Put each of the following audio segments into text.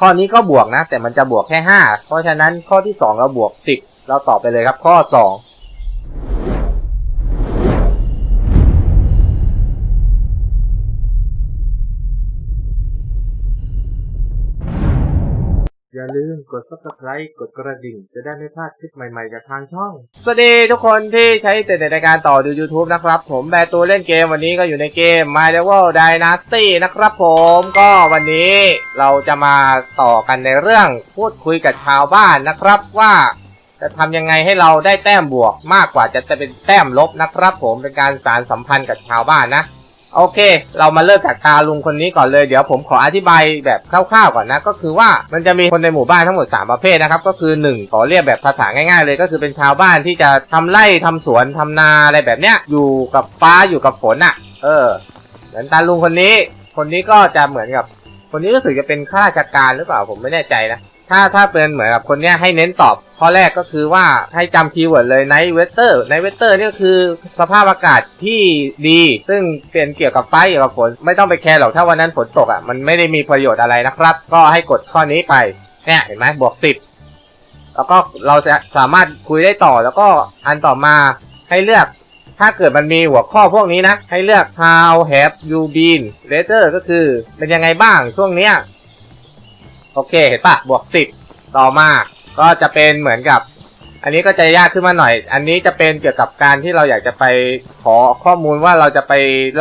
ข้อนี้ก็บวกนะ แต่มันจะบวกแค่ห้าเพราะฉะนั้นข้อที่สองเราบวกสิบเราตอบไปเลยครับข้อส อย่าลืมกด subscribe กดกระดิ่ง จะได้ไม่พลาดคลิปใหม่ๆจากทางช่อง สวัสดีทุกคนที่ใช้อินเน็ตในการต่อดู YouTube นะครับ ผมแบร์ตูเล่นเกมวันนี้ก็อยู่ในเกม My Level Dynasty นะครับผมก็วันนี้เราจะมาต่อกันในเรื่องพูดคุยกับชาวบ้านนะครับว่าจะทำยังไงให้เราได้แต้มบวกมากกว่าจะเป็นแต้มลบนะครับ ผมเป็นการสารสัมพันธ์กับชาวบ้านนะ โอเค เรามาเริ่มจากตาลุงคนนี้ก่อนเลย เดี๋ยวผมขออธิบายแบบคร่าวๆก่อนนะ ก็คือว่ามันจะมีคนในหมู่บ้านทั้งหมด 3 ประเภทนะครับ ก็คือ 1 ขอเรียกแบบภาษาง่ายๆ เลย ก็คือเป็นชาวบ้านที่จะทำไร่ทำสวนทำนาอะไรแบบเนี้ย อยู่กับฟ้าอยู่กับฝนอะ เออ เหมือนตาลุงคนนี้ คนนี้ก็จะเหมือนกับ คนนี้รู้สึกจะเป็นข้าราชการหรือเปล่าผมไม่แน่ใจนะ ถ้าถ้าเป็นเหมือนกับคนเนี้ยให้เน้นตอบข้อแรกก็คือว่าให้จำคีย์เวิร์ดเลย night weather night weather นี่ก็คือสภาพอากาศที่ดี ซึ่งเป็นเกี่ยวกับฟ้าเกี่ยวกับฝนไม่ต้องไปแคร์หรอกถ้าวันนั้นฝนตกอะมันไม่ได้มีประโยชน์อะไรนะครับ ก็ให้กดข้อนี้ไปเนี่ยเห็นไหมบวกสิบแล้วก็เราจะสามารถคุยได้ต่อแล้วก็อันต่อมาให้เลือกถ้าเกิดมันมีหัวข้อพวกนี้นะ ให้เลือก how have you been later ก็คือเป็นยังไงบ้างช่วงเนี้ย โอเคเห็นปะบวกสิบต่อมาก็จะเป็นเหมือนกับ อันนี้ก็จะยากขึ้นมาหน่อย อันนี้จะเป็นเกี่ยวกับการที่เราอยากจะไปขอข้อมูลว่าเราจะไป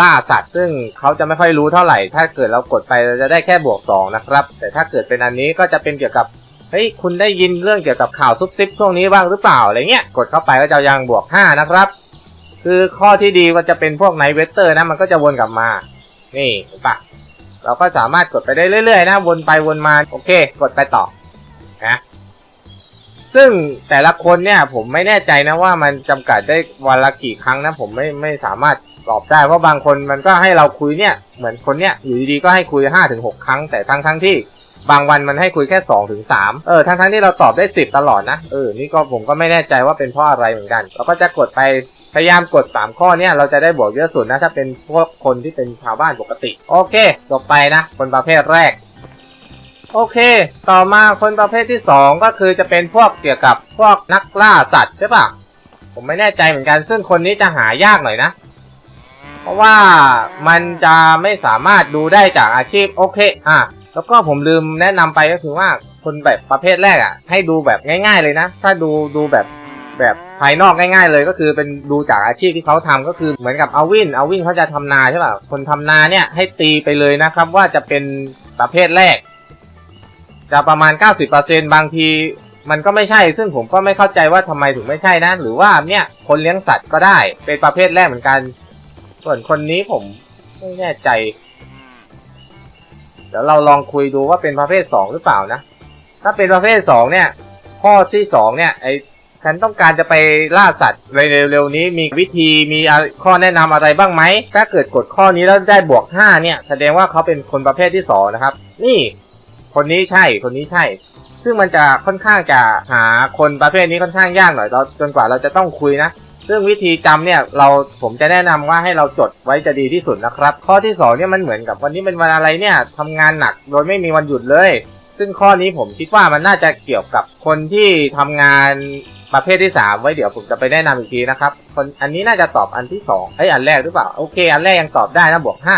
ล่าสัตว์ ซึ่งเขาจะไม่ค่อยรู้เท่าไหร่ ถ้าเกิดเรากดไปเราจะได้แค่บวกสองนะครับ แต่ถ้าเกิดเป็นอันนี้ก็จะเป็นเกี่ยวกับเฮ้ยคุณได้ยินเรื่องเกี่ยวกับข่าวซุบซิบช่วงนี้บ้างหรือเปล่าอะไรเงี้ยกดเข้าไปก็จะยังบวกห้านะครับ คือข้อที่ดีก็จะเป็นพวกไนเวสเตอร์นะมันก็จะวนกลับมา นี่เห็นปะ เราก็สามารถกดไปได้เรื่อยๆ นะ วนไปวนมา โอเค กดไปต่อนะซึ่งแต่ละคนเนี่ยผมไม่แน่ใจนะว่ามันจำกัดได้วันละกี่ครั้งนะ ผมไม่ไม่สามารถตอบได้เพราะบางคนมันก็ให้เราคุยเนี่ย เหมือนคนเนี่ยอยู่ดีๆก็ให้คุยห้าถึงหกครั้งแต่ทั้งทั้งๆที่ บางวันมันให้คุยแค่สองถึงสามเออทั้งทั้งๆที่เราตอบได้สิบตลอดนะเออนี่ก็ผมก็ไม่แน่ใจว่าเป็นเพราะอะไรเหมือนกัน เราก็จะกดไป พยายามกด 3 ข้อเนี่ยเราจะได้บวกเยอะสุดนะถ้าเป็นพวกคนที่เป็นชาวบ้านปกติ โอเคจบไปนะ คนประเภทแรก โอเค ต่อมาคนประเภทที่ 2 ก็คือจะเป็นพวกเกี่ยวกับพวกนักล่าสัตว์ใช่ปะผมไม่แน่ใจเหมือนกันซึ่งคนนี้จะหายากหน่อยนะ เพราะว่ามันจะไม่สามารถดูได้จากอาชีพโอเคอะแล้วก็ผมลืมแนะนำไปก็คือว่าคนแบบประเภทแรกอะ ให้ดูแบบง่าย ๆเลยนะ ถ้าดูดูแบบแบบ ภายนอกง่ายๆเลยก็คือเป็นดูจากอาชีพที่เขาทำก็คือเหมือนกับเอาวินเอาวินเขาจะทำนาใช่ป่ะคนทำนาเนี่ยให้ตีไปเลยนะครับว่าจะเป็นประเภทแรก จะประมาณ 90%บางทีมันก็ไม่ใช่ ซึ่งผมก็ไม่เข้าใจว่าทำไมถึงไม่ใช่นะ หรือว่าเนี่ยคนเลี้ยงสัตว์ก็ได้ เป็นประเภทแรกเหมือนกัน ส่วนคนนี้ผมไม่แน่ใจ เดี๋ยวเราลองคุยดูว่าเป็นประเภทสองหรือเปล่านะ ถ้าเป็นประเภทสองเนี่ย ข้อที่สองเนี่ยไอ ฉันต้องการจะไปล่าสัตว์ในเร็วๆนี้มีวิธีมีข้อแนะนำอะไรบ้างไหม ถ้าเกิดกดข้อนี้แล้วได้บวกห้าเนี่ย แสดงว่าเขาเป็นคนประเภทที่สองนะครับ นี่ คนนี้ใช่คนนี้ใช่ ซึ่งมันจะค่อนข้างจะหาคนประเภทนี้ค่อนข้างยากหน่อยเราจนกว่าเราจะต้องคุยนะซึ่งวิธีจำเนี่ยเราผมจะแนะนำว่าให้เราจดไว้จะดีที่สุดนะครับ ข้อที่สองเนี่ยมันเหมือนกับวันนี้เป็นวันอะไรเนี่ยทำงานหนักโดยไม่มีวันหยุดเลย ซึ่งข้อนี้ผมคิดว่ามันน่าจะเกี่ยวกับคนที่ทำงาน ประเภทที่สามไว้เดี๋ยวผมจะไปแนะนำอีกทีนะครับคนอันนี้น่าจะตอบอันที่สองไอ้อันแรกหรือเปล่าโอเค อันแรกยังตอบได้นะบวกห้า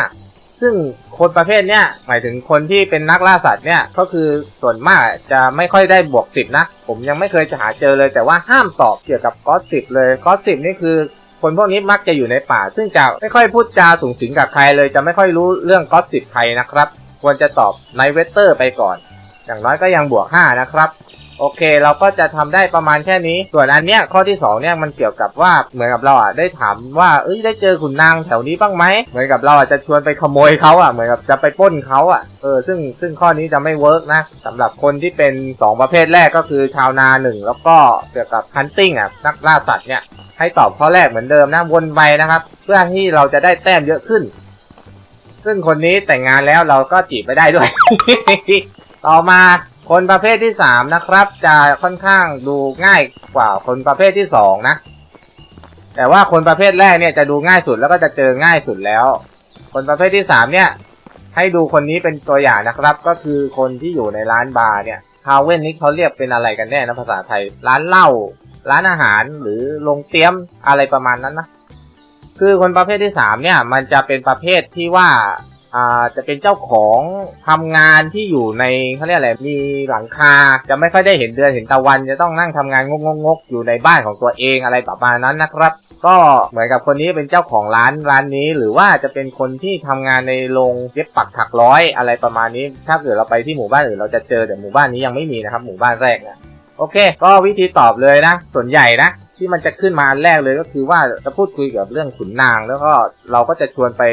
ซึ่งคนประเภทเนี้ยหมายถึงคนที่เป็นนักล่าสัตว์เนี่ยก็คือส่วนมากจะไม่ค่อยได้บวกสิบนะ ผมยังไม่เคยจะหาเจอเลย แต่ว่าห้ามตอบเกี่ยวกับก็สิบเลยก็สิบนี่คือ คนพวกนี้มักจะอยู่ในป่า ซึ่งจะไม่ค่อยพูดจาสูงสิงกับใครเลย จะไม่ค่อยรู้เรื่องก็สิบใครนะครับ ควรจะตอบไนเวเตอร์ไปก่อน อย่างน้อยก็ยังบวก5นะครับ โอเค เราก็จะทำได้ประมาณแค่นี้ ส่วนอันเนี้ยข้อที่2เนี่ยมันเกี่ยวกับว่าเหมือนกับเราอะได้ถามว่าเอ้ยได้เจอขุนนางแถวนี้บ้างไหมเหมือนกับเราอะจะชวนไปขโมยเขาอะเหมือนกับจะไปป้นเขาอะเออซึ่งซึ่งข้อนี้จะไม่เวิร์กนะสำหรับคนที่เป็น 2 ประเภทแรกก็คือชาวนาหนึ่งแล้วก็เกี่ยวกับฮันติ้งอะนักล่าสัตว์เนี่ยให้ตอบข้อแรกเหมือนเดิมนะวนไปนะครับ เพื่อที่เราจะได้แต้มเยอะขึ้น ซึ่งคนนี้แต่งงานแล้วเราก็จีบไปได้ด้วย ต่อมา คนประเภทที่สามนะครับ จะค่อนข้างดูง่ายกว่าคนประเภทที่สองนะ แต่ว่าคนประเภทแรกเนี่ยจะดูง่ายสุดแล้วก็จะเจอง่ายสุดแล้ว คนประเภทที่สามเนี่ย ให้ดูคนนี้เป็นตัวอย่างนะครับ ก็คือคนที่อยู่ในร้านบาร์เนี่ยฮาวเว่นนี่เขาเรียกเป็นอะไรกันแน่นะภาษาไทย ร้านเหล้าร้านอาหารหรือโรงเตี้ยมอะไรประมาณนั้นนะคือคนประเภทที่สามเนี่ย มันจะเป็นประเภทที่ว่า อ่าจะเป็นเจ้าของทำงานที่อยู่ในเขาเรียกอะไรมีหลังคาจะไม่ค่อยได้เห็นเดือนเห็นตะวันจะต้องนั่งทำงานงกๆอยู่ในบ้านของตัวเองอะไรประมาณนั้นนะครับ ก็เหมือนกับคนนี้เป็นเจ้าของร้านร้านนี้ หรือว่าจะเป็นคนที่ทำงานในโรงเย็บปักถักร้อยอะไรประมาณนี้ ถ้าเกิดเราไปที่หมู่บ้านอื่นเราจะเจอแต่หมู่บ้านนี้ยังไม่มีนะครับหมู่บ้านแรกนะโอเค ก็วิธีตอบเลยนะ ส่วนใหญ่นะที่มันจะขึ้นมาอันแรกเลยก็คือว่าจะพูดคุยกับเรื่องขุนนางแล้วก็เราก็จะชวนไป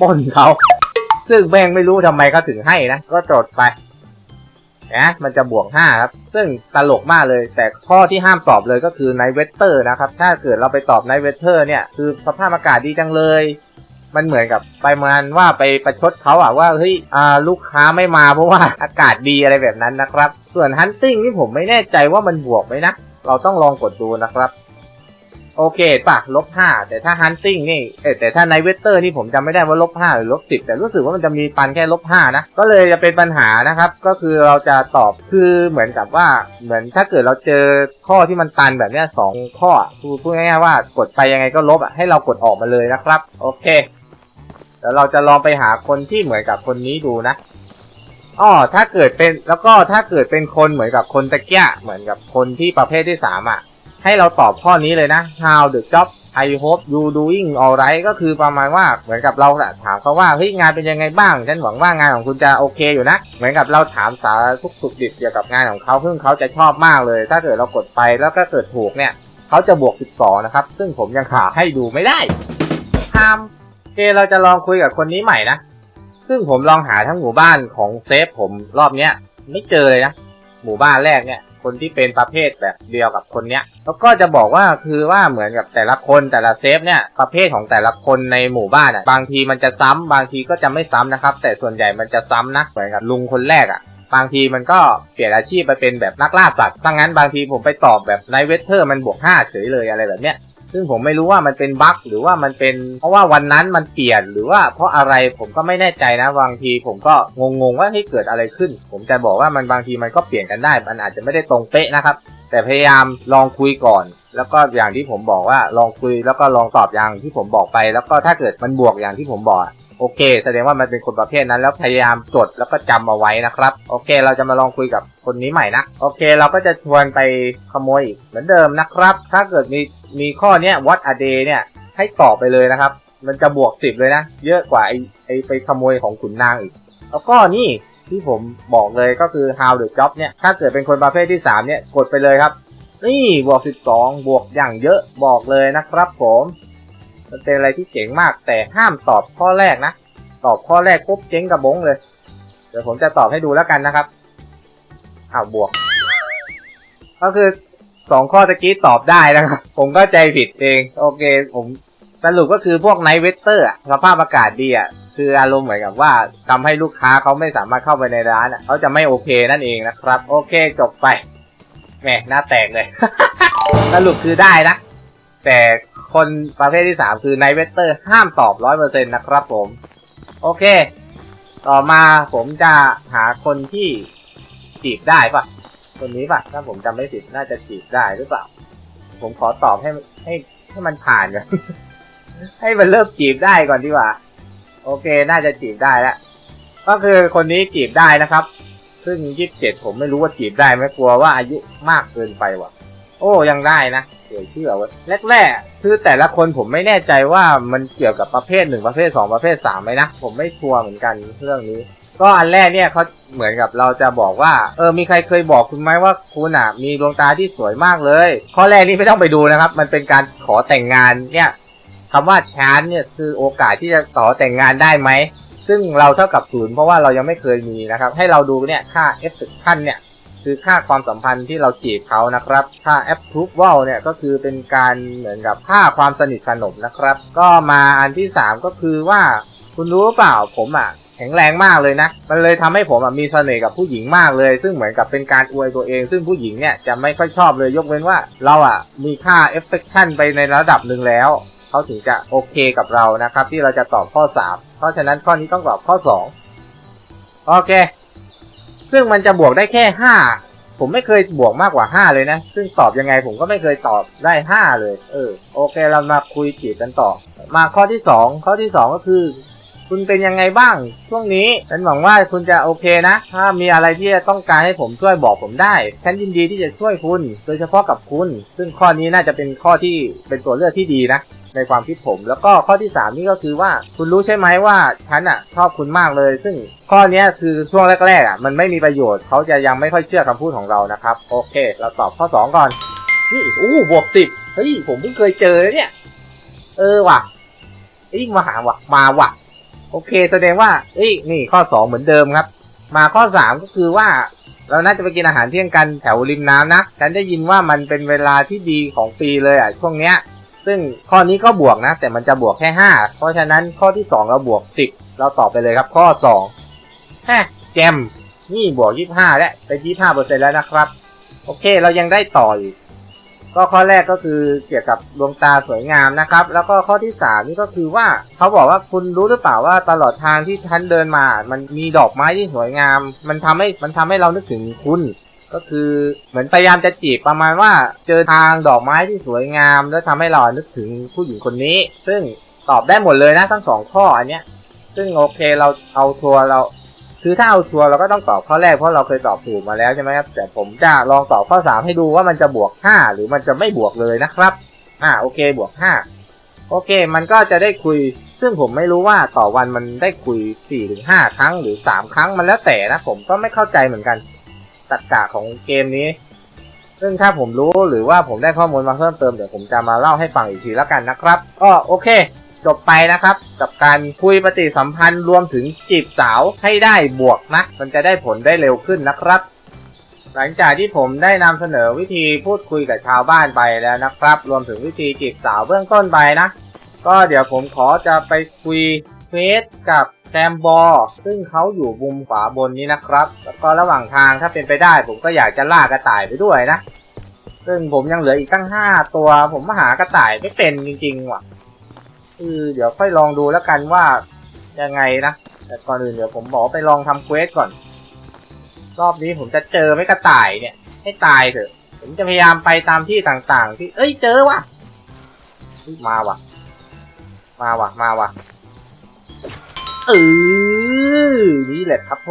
ป้นเขา ซึ่งแม่งไม่รู้ทำไมเขาถึงให้นะ ก็จดไปนะมันจะบวก5ครับ ซึ่งตลกมากเลย แต่ข้อที่ห้ามตอบเลยก็คือไนเวเตอร์นะครับ ถ้าเกิดเราไปตอบไนเวเตอร์เนี่ย คือสภาพอากาศดีจังเลย มันเหมือนกับไปมันว่าไปประชดเขาอะว่าเฮ้ยลูกค้าไม่มาเพราะว่าอากาศดีอะไรแบบนั้นนะครับ ส่วนฮันติ้งนี่ผมไม่แน่ใจว่ามันบวกไหมนะ เราต้องลองกดดูนะครับ โอเคป่ะลบห้าแต่ถ้าฮันติ้งนี่เอแต่ถ้าไนเวเตอร์นี่ผมจำไม่ได้ว่าลบห้าหรือลบสิบแต่รู้สึกว่ามันจะมีปันแค่ลบห้านะ ก็เลยจะเป็นปัญหานะครับ ก็คือเราจะตอบคือเหมือนกับว่าเหมือนถ้าเกิดเราเจอข้อที่มันตันแบบนี้สองข้อพูดพูดง่ายๆว่ากดไปยังไงก็ลบอะให้เรากดออกมาเลยนะครับ โอเคเดี๋ยวเราจะลองไปหาคนที่เหมือนกับคนนี้ดูนะอ๋อถ้าเกิดเป็นแล้วก็ถ้าเกิดเป็นคนเหมือนกับคนตะเกียเหมือนกับคนที่ประเภทที่สามอะ ให้เราตอบข้อนี้เลยนะ how the job I hope you doing alright ก็คือประมาณว่าเหมือนกับเราถามเขาว่าเฮ้ยงานเป็นยังไงบ้าง ฉันหวังว่างานของคุณจะโอเคอยู่นะ เหมือนกับเราถามสารทุกสุขดิบเกี่ยวกับงานของเขาซึ่งเขาจะชอบมากเลย ถ้าเกิดเรากดไปแล้วก็เกิดถูกเนี่ย เขาจะบวก 12 นะครับ ซึ่งผมยังหาให้ดูไม่ได้ทามเคเราจะลองคุยกับคนนี้ใหม่นะ ซึ่งผมลองหาทั้งหมู่บ้านของเซฟผมรอบเนี้ยไม่เจอเลยนะ หมู่บ้านแรกเนี่ย คนที่เป็นประเภทแบบเดียวกับคนเนี้ยแล้วก็จะบอกว่าคือว่าเหมือนกับแต่ละคนแต่ละเซฟเนี่ยประเภทของแต่ละคนในหมู่บ้านอะบางทีมันจะซ้ำบางทีก็จะไม่ซ้ำนะครับ แต่ส่วนใหญ่มันจะซ้ำนะเหมือนกับลุงคนแรกอะบางทีมันก็เปลี่ยนอาชีพไปเป็นแบบนักล่าสัตว์ดังนั้นบางทีผมไปตอบแบบไนเวเทอร์มันบวก5เฉยเลยอะไรแบบเนี้ย ซึ่งผมไม่รู้ว่ามันเป็นบั๊กหรือว่ามันเป็นเพราะว่าวันนั้นมันเปลี่ยนหรือว่าเพราะอะไรผมก็ไม่แน่ใจนะบางทีผมก็งงๆว่าให้เกิดอะไรขึ้น ผมจะบอกว่ามันบางทีมันก็เปลี่ยนกันได้ มันอาจจะไม่ได้ตรงเป๊ะนะครับ แต่พยายามลองคุยก่อนแล้วก็อย่างที่ผมบอกว่าลองคุยแล้วก็ลองตอบอย่างที่ผมบอกไป แล้วก็ถ้าเกิดมันบวกอย่างที่ผมบอก โอเค แสดงว่ามันเป็นคนประเภทนั้นแล้วพยายามจดแล้วก็จำเอาไว้นะครับ โอเค เราจะมาลองคุยกับคนนี้ใหม่นะ โอเค เราก็จะชวนไปขโมยอีกเหมือนเดิมนะครับ ถ้าเกิดมีมีข้อเนี้ย what a day เนี่ย ให้ตอบไปเลยนะครับ มันจะบวกสิบเลยนะ เยอะกว่าไอไอไปขโมยของขุนนางอีก แล้วก็นี่ที่ผมบอกเลยก็คือ how the job เนี่ย ถ้าเกิดเป็นคนประเภทที่3เนี่ย กดไปเลยครับ นี่บวก 12 บวกอย่างเยอะบอกเลยนะครับผม มันเป็นอะไรที่เจ๋งมากแต่ห้ามตอบข้อแรกนะ ตอบข้อแรกปุ๊บเจ๊งกระบงเลย เดี๋ยวผมจะตอบให้ดูแล้วกันนะครับอ้าวบวก ก็คือสองข้อตะกี้ตอบได้นะครับ ผมก็ใจผิดเอง โอเค ผมสรุปก็คือพวกไนท์เวสเตอร์สภาพอากาศดีอะคืออารมณ์เหมือนกับว่าทำให้ลูกค้าเขาไม่สามารถเข้าไปในร้านอะเขาจะไม่โอเคนั่นเองนะครับ โอเคจบไปแหมหน้าแตกเลย สรุปคือได้นะ แต่ คนประเภทที่สามคือไนท์เวสเตอร์ห้ามตอบร้อยเปอร์เซ็นต์นะครับผม โอเค ต่อมาผมจะหาคนที่จีบได้ปะคนนี้ปะถ้าผมจำไม่ผิดน่าจะจีบได้หรือเปล่า ผมขอตอบให้ให้ให้มันผ่านก่อนให้มันเริ่มจีบได้ก่อนดีกว่า โอเค น่าจะจีบได้แล้วก็คือคนนี้จีบได้นะครับ ซึ่งยี่สิบเจ็ดผมไม่รู้ว่าจีบได้ไหมกลัวว่าอายุมากเกินไปว่ะ โอ้ยังได้นะ เดี๋ยวเชื่อไว้แรกๆคือแต่ละคนผมไม่แน่ใจว่ามันเกี่ยวกับประเภทหนึ่งประเภทสองประเภทสามไหมนะ ผมไม่ชัวร์เหมือนกันเรื่องนี้ ก็อันแรกเนี่ยเขาเหมือนกับเราจะบอกว่า เออมีใครเคยบอกคุณไหมว่าคุณอะมีดวงตาที่สวยมากเลย ข้อแรกนี่ไม่ต้องไปดูนะครับ มันเป็นการขอแต่งงานเนี่ยคำว่าชานเนี่ยคือโอกาสที่จะต่อแต่งงานได้ไหมซึ่งเราเท่ากับศูนย์เพราะว่าเรายังไม่เคยมีนะครับ ให้เราดูเนี่ยค่า F ขั้นเนี่ย คือค่าความสัมพันธ์ที่เราจีบเขานะครับ ค่า approval เนี่ยก็คือเป็นการเหมือนกับค่าความสนิทสนมนะครับ ก็มาอันที่ 3 ก็คือว่าคุณรู้เปล่าผมอะแข็งแรงมากเลยนะ มันเลยทำให้ผมอะมีเสน่ห์กับผู้หญิงมากเลย ซึ่งเหมือนกับเป็นการอวยตัวเอง ซึ่งผู้หญิงเนี่ยจะไม่ค่อยชอบเลยยกเว้นว่า เราอะมีค่า affection ไปในระดับหนึ่งแล้ว เขาถึงจะโอเคกับเรานะครับ ที่เราจะตอบข้อ 3 เพราะฉะนั้นข้อนี้ต้องตอบข้อ 2 โอเค ซึ่งมันจะบวกได้แค่ห้าผมไม่เคยบวกมากกว่าห้าเลยนะ ซึ่งตอบยังไงผมก็ไม่เคยตอบได้ห้าเลย เออ โอเค เรามาคุยจีบกันต่อ มาข้อที่สองข้อที่สองก็คือ คุณเป็นยังไงบ้าง ช่วงนี้ฉันหวังว่าคุณจะโอเคนะ ถ้ามีอะไรที่จะต้องการให้ผมช่วยบอกผมได้ ฉันยินดีที่จะช่วยคุณ โดยเฉพาะกับคุณ ซึ่งข้อนี้น่าจะเป็นข้อที่เป็นตัวเลือกที่ดีนะ ในความคิดผม แล้วก็ข้อที่สามนี่ก็คือว่าคุณรู้ใช่ไหมว่าฉันอะชอบคุณมากเลย ซึ่งข้อนี้คือช่วงแรกๆอะมันไม่มีประโยชน์เขาจะยังไม่ค่อยเชื่อคำพูดของเรานะครับ โอเค เราตอบข้อสองก่อน นี่อู้บวกสิบเฮ้ยผมเพิ่งเคยเจอเนี่ย เออว่ะเอ้มาหาว่ะมาว่ะ โอเค แสดงว่าเอ้ยนี่ข้อสองเหมือนเดิมครับ มาข้อสามก็คือว่าเราน่าจะไปกินอาหารเที่ยงกันแถวริมน้ำนะ ฉันได้ยินว่ามันเป็นเวลาที่ดีของปีเลยอะช่วงเนี้ย ซึ่งข้อนี้ก็บวกนะ แต่มันจะบวกแค่ห้าเพราะฉะนั้นข้อที่สองเราบวกสิบเราตอบไปเลยครับ ข้อสองแฮะแจมนี่บวกยี่ห้าแล้วเป็นยี่ห้าเปอร์เซ็นแล้วนะครับ โอเคเรายังได้ต่ออีก ก็ข้อแรกก็คือเกี่ยวกับดวงตาสวยงามนะครับ แล้วก็ข้อที่สามนี่ก็คือว่าเขาบอกว่าคุณรู้หรือเปล่าว่าตลอดทางที่ท่านเดินมา มันมีดอกไม้ที่สวยงาม มันทำให้มันทำให้เรานึกถึงคุณ ก็คือเหมือนพยายามจะจีบประมาณว่าเจอทางดอกไม้ที่สวยงาม แล้วทำให้เรานึกถึงผู้หญิงคนนี้ ซึ่งตอบได้หมดเลยนะทั้งสองข้ออันเนี้ย ซึ่งโอเคเราเอาทัวร์เราคือถ้าเอาชัวร์เราก็ต้องตอบข้อแรกเพราะเราเคยตอบถูกมาแล้วใช่ไหมครับแต่ผมจะลองตอบข้อสามให้ดูว่ามันจะบวกห้าหรือมันจะไม่บวกเลยนะครับ อ่าโอเคบวกห้าโอเค มันก็จะได้คุย ซึ่งผมไม่รู้ว่าต่อวันมันได้คุยสี่ถึงห้าครั้งหรือสามครั้งมันแล้วแต่นะผมก็ไม่เข้าใจเหมือนกัน ตรรกะของเกมนี้ ซึ่งถ้าผมรู้หรือว่าผมได้ข้อมูลมาเพิ่มเติมเดี๋ยวผมจะมาเล่าให้ฟังอีกทีแล้วกันนะครับ ก็โอเค จบไปนะครับ กับการคุยปฏิสัมพันธ์รวมถึงจีบสาวให้ได้บวกนะ มันจะได้ผลได้เร็วขึ้นนะครับหลังจากที่ผมได้นำเสนอวิธีพูดคุยกับชาวบ้านไปแล้วนะครับ รวมถึงวิธีจีบสาวเบื้องต้นไปนะ ก็เดี๋ยวผมขอจะไปคุย เฟซกับแซมบอร์ซึ่งเขาอยู่มุมขวาบนนี้นะครับ แล้วก็ระหว่างทางถ้าเป็นไปได้ ผมก็อยากจะล่ากระต่ายไปด้วยนะ ซึ่งผมยังเหลืออีกตั้งห้าตัว ผมหากระต่ายไม่เป็นจริงๆว่ะคือเดี๋ยวค่อยลองดูแล้วกันว่ายังไงนะ แต่ก่อนอื่นเดี๋ยวผมบอกไปลองทำเควสก่อน รอบนี้ผมจะเจอไม่กระต่ายเนี่ย ให้ตายเถอะ ผมจะพยายามไปตามที่ต่างๆ ที่ เอ้ยเจอว่ะ มาว่ะ มาว่ะ มาว่ะ เออนี่แหละครับผ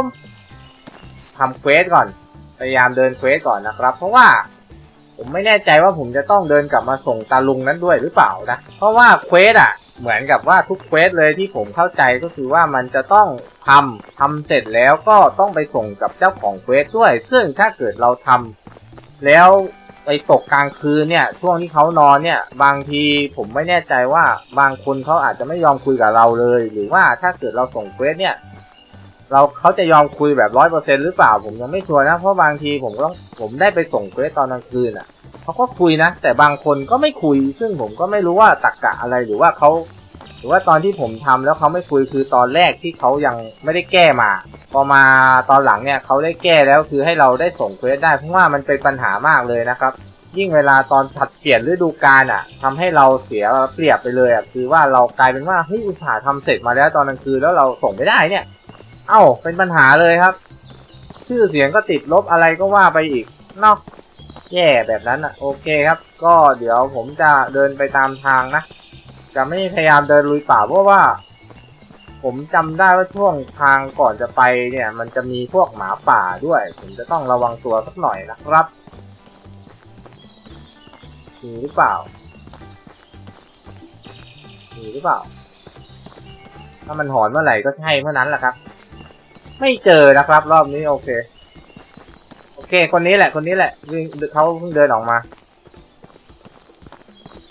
มทำเควสก่อน พยายามเดินเควสก่อนนะครับ เพราะว่า ผมไม่แน่ใจว่าผมจะต้องเดินกลับมาส่งตาลุงนั้นด้วยหรือเปล่านะ เพราะว่าเควสอะ เหมือนกับว่าทุกเควสเลยที่ผมเข้าใจก็คือว่ามันจะต้องทำทำเสร็จแล้วก็ต้องไปส่งกับเจ้าของเควสด้วย ซึ่งถ้าเกิดเราทำแล้ว ไปตกกลางคืนเนี่ย ช่วงที่เขานอนเนี่ย บางทีผมไม่แน่ใจว่าบางคนเขาอาจจะไม่ยอมคุยกับเราเลย หรือว่าถ้าเกิดเราส่งเฟซเนี่ย เราเขาจะยอมคุยแบบร้อยเปอร์เซ็นหรือเปล่า ผมยังไม่ชัวร์นะ เพราะบางทีผมก็ผมได้ไปส่งเฟซตอนกลางคืนอะเขาก็คุยนะ แต่บางคนก็ไม่คุย ซึ่งผมก็ไม่รู้ว่าตักกะอะไรหรือว่าเขา หรือว่าตอนที่ผมทำแล้วเขาไม่คุยคือตอนแรกที่เขายังไม่ได้แก้มา พอมาตอนหลังเนี่ยเขาได้แก้แล้วคือให้เราได้ส่งเควสได้เพราะว่ามันเป็นปัญหามากเลยนะครับ ยิ่งเวลาตอนผัดเปลี่ยนฤดูกาลอะทำให้เราเสียเปรียบไปเลยอะคือว่าเรากลายเป็นว่าเฮ้ยอุตส่าห์ทำเสร็จมาแล้วตอนกลางคืนแล้วเราส่งไม่ได้เนี่ย เอ้าเป็นปัญหาเลยครับ ชื่อเสียงก็ติดลบอะไรก็ว่าไปอีกเนาะแย่แบบนั้นอะโอเคครับ ก็เดี๋ยวผมจะเดินไปตามทางนะ จะไม่พยายามเดินลุยป่าเพราะว่า ผมจำได้ว่าช่วงทางก่อนจะไปเนี่ย มันจะมีพวกหมาป่าด้วย ผมจะต้องระวังตัวสักหน่อยนะครับมีหรือเปล่ามีหรือเปล่า ถ้ามันหอนเมื่อไหร่ก็ใช่เมื่อนั้นแหละครับ ไม่เจอนะครับ รอบนี้โอเค โอเค คนนี้แหละ คนนี้แหละวิ่งเขาเพิ่งเดินออกมา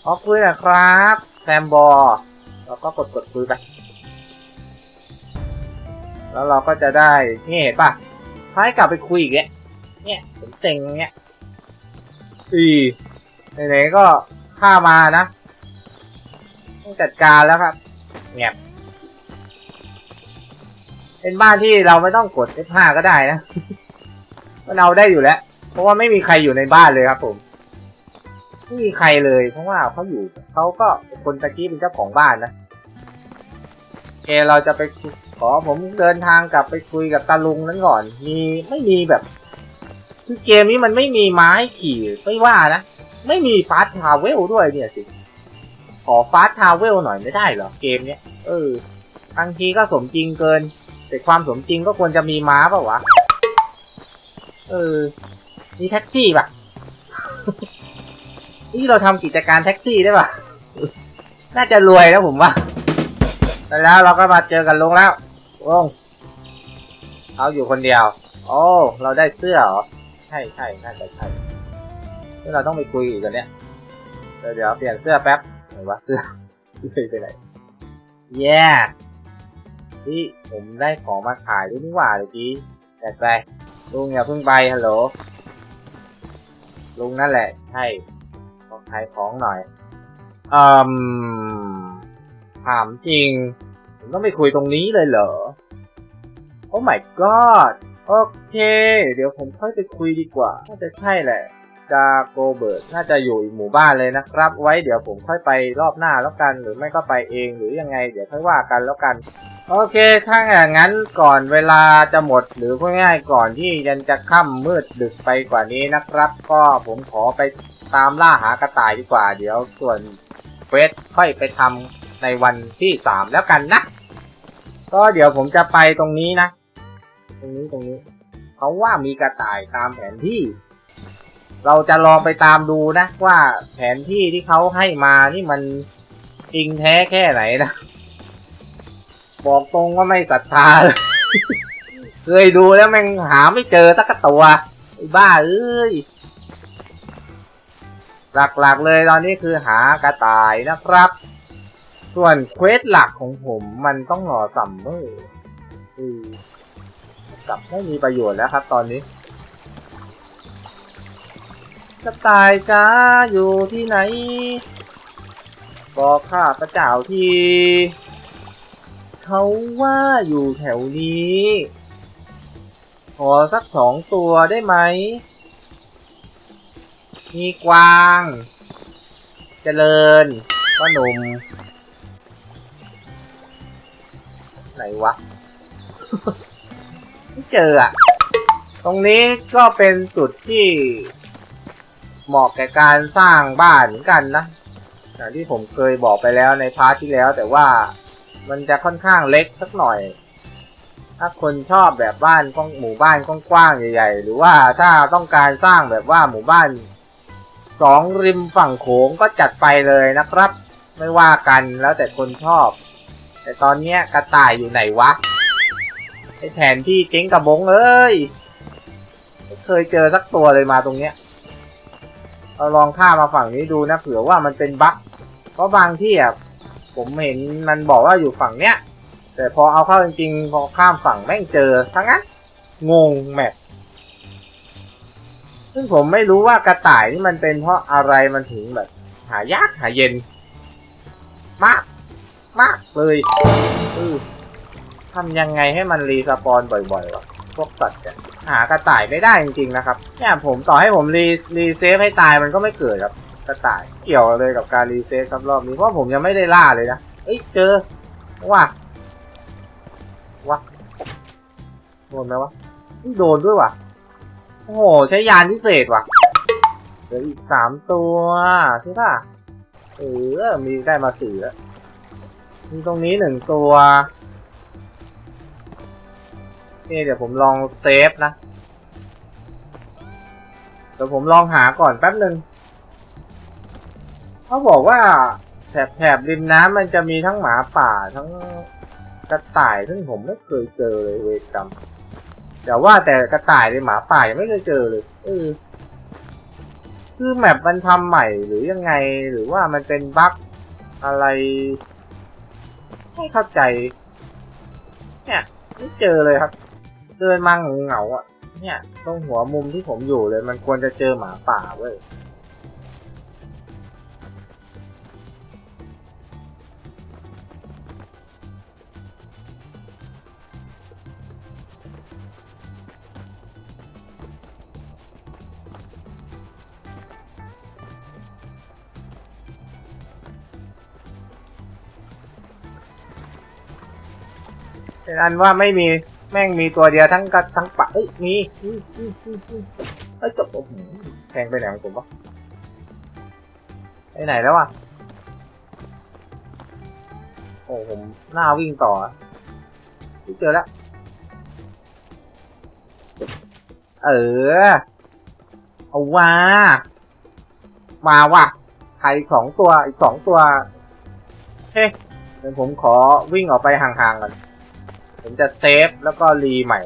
ขอคุยนะครับ แซมบอร์แล้วก็กดกดคุยไป แล้วเราก็จะได้นี่เห็นปะพายกลับไปคุยอีกเนี่ยเนี่ยผมเต็งเนี่ยอีไหนๆก็ข้ามานะต้องจัดการแล้วครับเงียบเป็นบ้านที่เราไม่ต้องกด F5 ก็ได้นะมันเอาได้อยู่แล้ว เพราะว่าไม่มีใครอยู่ในบ้านเลยครับผม ไม่มีใครเลยเพราะว่าเขาอยู่เขาก็คนตะกี้เป็นเจ้าของบ้านนะโอเคเราจะไปขอผมเดินทางกลับไปคุยกับตาลุงนั้นก่อน มีไม่มีแบบ คือเกมนี้มันไม่มีไม้ขี่ไม่ว่านะไม่มีฟาสทาวเวลด้วยเนี่ยสิขอฟาสทาวเวลหน่อยไม่ได้เหรอเกมเนี้ยเออบางทีก็สมจริงเกิน แต่ความสมจริงก็ควรจะมีม้าป่าวะ เออ มีแท็กซี่ป่ะ นี่เราทำกิจการแท็กซี่ได้ป่ะน่าจะรวยนะผมว่าแล้วเราก็มาเจอกันลุงแล้วลุงเขาอยู่คนเดียว โอ้ เราได้เสื้อเหรอ ใช่ใช่น่าจะใช่ที่เราต้องไปคุยอีกกันเนี่ย เดี๋ยวเดี๋ยวเปลี่ยนเสื้อแป๊บไหนวะเสื้อไปไหนแย่ที่ผมได้ของมาขายด้วยนี่หว่าเมื่อกี้แต่ไปลุงอย่าเพิ่งไปฮัลโหลลุงนั่นแหละ ใช่ ขายของหน่อยอืมถามจริง ผมต้องไปคุยตรงนี้เลยเหรอ โอ้ my god โอเค เดี๋ยวผมค่อยไปคุยดีกว่า น่าจะใช่แหละจาโกเบิร์ตน่าจะอยู่อีกหมู่บ้านเลยนะครับ ไว้เดี๋ยวผมค่อยไปรอบหน้าแล้วกัน หรือไม่ก็ไปเองหรือยังไง เดี๋ยวค่อยว่ากันแล้วกัน โอเค ถ้าอย่างนั้นก่อนเวลาจะหมดหรือพูดง่ายๆก่อนที่ยันจะค่ำมืดดึกไปกว่านี้นะครับ ก็ผมขอไป ตามล่าหากระต่ายดีกว่า เดี๋ยวส่วนเฟสค่อยไปทำในวันที่สามแล้วกันนะ ก็เดี๋ยวผมจะไปตรงนี้นะ ตรงนี้ตรงนี้เขาว่ามีกระต่ายตามแผนที่ เราจะลองไปตามดูนะ ว่าแผนที่ที่เขาให้มานี่มันจริงแท้แค่ไหนนะ บอกตรงว่าไม่ศรัทธาเลยเคยดูแล้วแม่งหาไม่เจอสักตัวไอ้บ้าเอ้ย หลักๆเลยตอนนี้คือหากระต่ายนะครับ ส่วนเควสหลักของผมมันต้องรอซัมเมอร์อือกลับไม่มีประโยชน์แล้วครับ ตอนนี้กระต่ายจ้าอยู่ที่ไหน บอกข้าพระเจ้าทีเขาว่าอยู่แถวนี้ ขอสักสองตัวได้ไหม มีกวาง เจริญพ่อหนุ่มไหนวะ ไม่เจออะตรงนี้ก็เป็นจุดที่เหมาะแก่การสร้างบ้านเหมือนกันนะอย่างที่ผมเคยบอกไปแล้วในพาร์ทที่แล้ว แต่ว่ามันจะค่อนข้างเล็กสักหน่อย ถ้าคนชอบแบบบ้านกว้างหมู่บ้านกว้างๆใหญ่ ๆ หรือว่าถ้าต้องการสร้างแบบว่าหมู่บ้าน สองริมฝั่งโขงก็จัดไปเลยนะครับ ไม่ว่ากันแล้วแต่คนชอบ แต่ตอนเนี้ยกระต่ายอยู่ไหนวะไอแผนที่เจ๊งกระบงเอ้ยไม่เคยเจอสักตัวเลยมาตรงเนี้ยเราลองข้ามมาฝั่งนี้ดูนะเผื่อว่ามันเป็นบั๊กเพราะบางที่อะผมเห็นมันบอกว่าอยู่ฝั่งเนี้ย แต่พอเอาเข้าจริงๆพอข้ามฝั่งแม่งเจอทั้งนั้นงงแมป ซึ่งผมไม่รู้ว่ากระต่ายนี่มันเป็นเพราะอะไรมันถึงแบบ หายากหาเย็น มาก มากเลยเออทำยังไงให้มันรีสปอนบ่อยๆวะพวกสัตว์เนี่ยหากระต่ายไม่ได้จริงๆนะครับ เนี่ยผมต่อให้ผมรีรีเซฟให้ตายมันก็ไม่เกิดครับ กระต่ายเกี่ยวเลยกับการรีเซฟครับรอบนี้เพราะผมยังไม่ได้ล่าเลยนะเอ้ยเจอว่ะว่ะโดนไหมวะโดนด้วยว่ะ โอ้โห ใช้ยานพิเศษว่ะ เหลืออีกสามตัวใช่ป่ะ เออ มีได้มาสี่แล้ว มีตรงนี้หนึ่งตัวนี่เดี๋ยวผมลองเซฟนะ เดี๋ยวผมลองหาก่อนแป๊บหนึ่งเขาบอกว่าแถบแถบริมน้ำมันจะมีทั้งหมาป่าทั้งกระต่ายซึ่งผมไม่เคยเจอเลยเวกรรม แต่ว่าแต่กระต่ายในหมาป่ายังไม่เคยเจอเลยเออคือแมปมันทำใหม่หรือยังไงหรือว่ามันเป็นบั๊กอะไรไม่เข้าใจ เนี่ยไม่เจอเลยครับ เดินมาเหงาๆอะ เนี่ย ตรงหัวมุมที่ผมอยู่เลย มันควรจะเจอหมาป่าเว้ย อันว่าไม่มีแม่งมีตัวเดียวทั้งกระทั้งปะเอ้ยมีเอ้ยจบโอ้โหแทงไปไหนของผมวะไปไหนแล้ววะโอ้ผมหน้าวิ่งต่ออะเจอแล้วเออเอาว่ามาว่ะใครสองตัวอีกสองตัวเฮ้ยเดี๋ยวผมขอวิ่งออกไปห่างๆก่อน ผมจะเซฟแล้วก็รีใหม่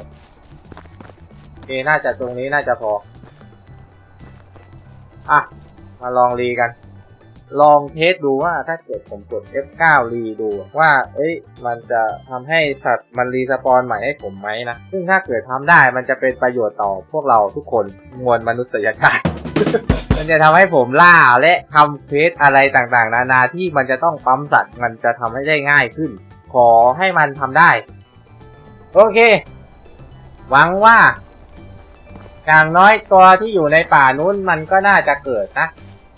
โอเคน่าจะตรงนี้น่าจะพอ อะ มาลองรีกัน ลองเทสดูว่าถ้าเกิดผมกด F9 รีดูว่า เอ้ย มันจะทำให้สัตว์มันรีสปอนใหม่ให้ผมไหมนะ ซึ่งถ้าเกิดทำได้มันจะเป็นประโยชน์ต่อพวกเราทุกคนมวลมนุษยชาติมันจะทำให้ผมล่าและทำเควสอะไรต่างๆ นานาที่มันจะต้องปั๊มสัตว์ มันจะทำให้ได้ง่ายขึ้น ขอให้มันทำได้ โอเค หวังว่า อย่างน้อยตัวที่อยู่ในป่านู้นมันก็น่าจะเกิดนะ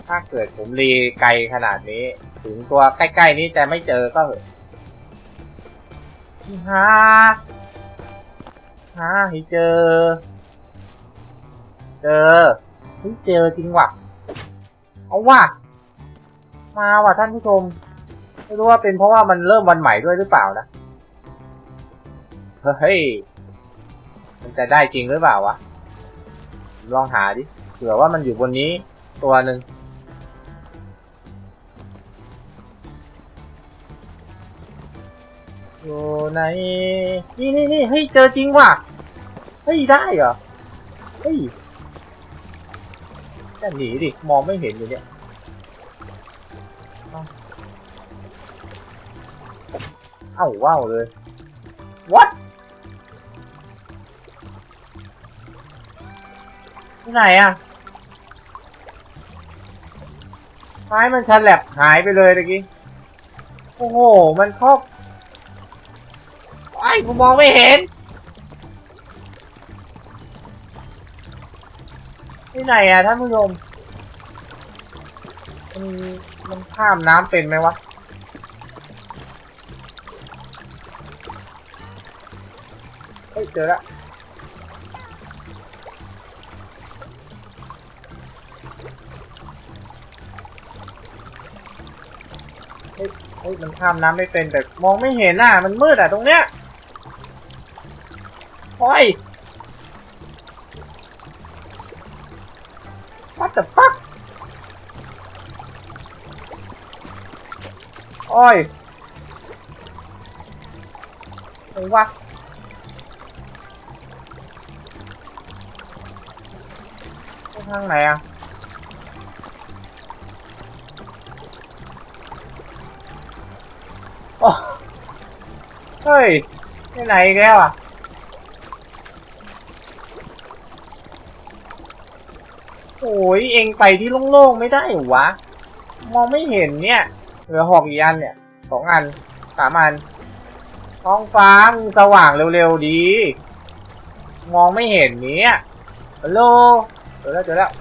ถ้าเกิดผมรีไกลขนาดนี้ ถึงตัวใกล้ๆนี้จะไม่เจอก็หาหาให้เจอ เจอเฮ้ยเจอจริงว่ะ เอาว่ะ มาว่ะท่านผู้ชม ไม่รู้ว่าเป็นเพราะว่ามันเริ่มวันใหม่ด้วยหรือเปล่านะ เฮ้ย มันจะได้จริงหรือเปล่าวะ ลองหาดิ เผื่อว่ามันอยู่บนนี้ตัวหนึ่งอยู่ในนี่นี่นี่เฮ้ยเจอจริงว่ะ เฮ้ยได้เหรอ เฮ้ยจะหนีดิ มองไม่เห็นอยู่เนี่ยเอ้าเอ้าว้าวเลย what ไหนอะ ไม้มันฉลับหายไปเลยตะกี้ โอ้โห มันครอบไอ้กูมองไม่เห็น ที่ไหนอะท่านผู้ชม มันมันข้ามน้ำเป็นไหมวะเฮ้ยเจอแล้ว เฮ้ยมันข้ามน้ำไม่เป็นแต่มองไม่เห็นน่ะมันมืดอะตรงเนี้ยโอ้ย What the fuck โอ้ยไอ้วะทางไหนอะ เฮ้ยไปไหนอีกแล้วอะโอ้ยเองไปที่โล่งๆไม่ได้หรอวะ มองไม่เห็นเนี่ย เหลือหอกอีกอันเนี่ยสองอันสามอันท้องฟ้ามึงสว่างเร็วๆดี มองไม่เห็นเนี่ยฮัลโหลเจอแล้วเจอแล้ว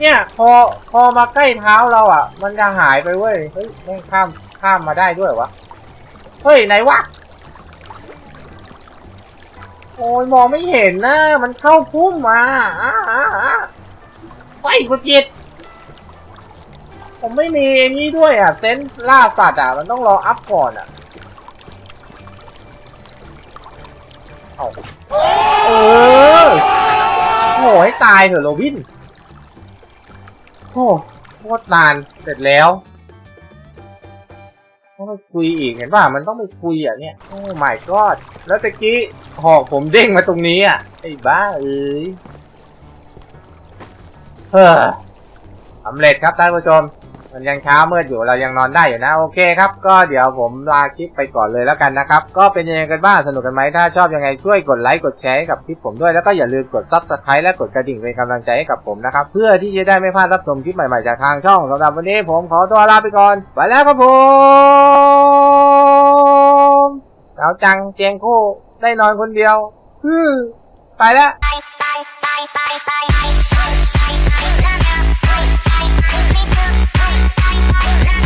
เนี่ยพอพอมาใกล้เท้าเราอะ มันจะหายไปเว้ยเฮ้ยแม่งข้ามข้ามมาได้ด้วยวะเฮ้ยไหนวะโอ้ยมองไม่เห็นนะมันเข้าพุ่มมาไปกุจิตผมไม่มีนี้ด้วยอะเซนส์ล่าสัตว์อะ มันต้องรออัพก่อนอะเอาเออโหให้ตายเถอะโรบิน โอ้โคตรนานเสร็จแล้วต้องไปคุยอีกเห็นป่ะมันต้องไปคุยอะเนี่ยโอ้ my god แล้วตะกี้หอกผมเด้งมาตรงนี้อะไอ้บ้าเอ้ยเฮ้อสำเร็จครับท่านผู้ชม มันยังเช้ามืดอยู่เรายังนอนได้อยู่นะ โอเคครับ ก็เดี๋ยวผมลาคลิปไปก่อนเลยแล้วกันนะครับ ก็เป็นยังไงกันบ้างสนุกกันไหมถ้าชอบยังไงช่วยกดไลค์กดแชร์ให้กับคลิปผมด้วยแล้วก็อย่าลืมกดซับสไครต์และกดกระดิ่งเป็นกำลังใจให้กับผมนะครับ เพื่อที่จะได้ไม่พลาดรับชมคลิปใหม่ๆจากทางช่องสำหรับวันนี้ผมขอตัวลาไปก่อนไปแล้วครับผมหนาวจังเตียงคู่ได้นอนคนเดียวฮึไปแล้ว Yeah.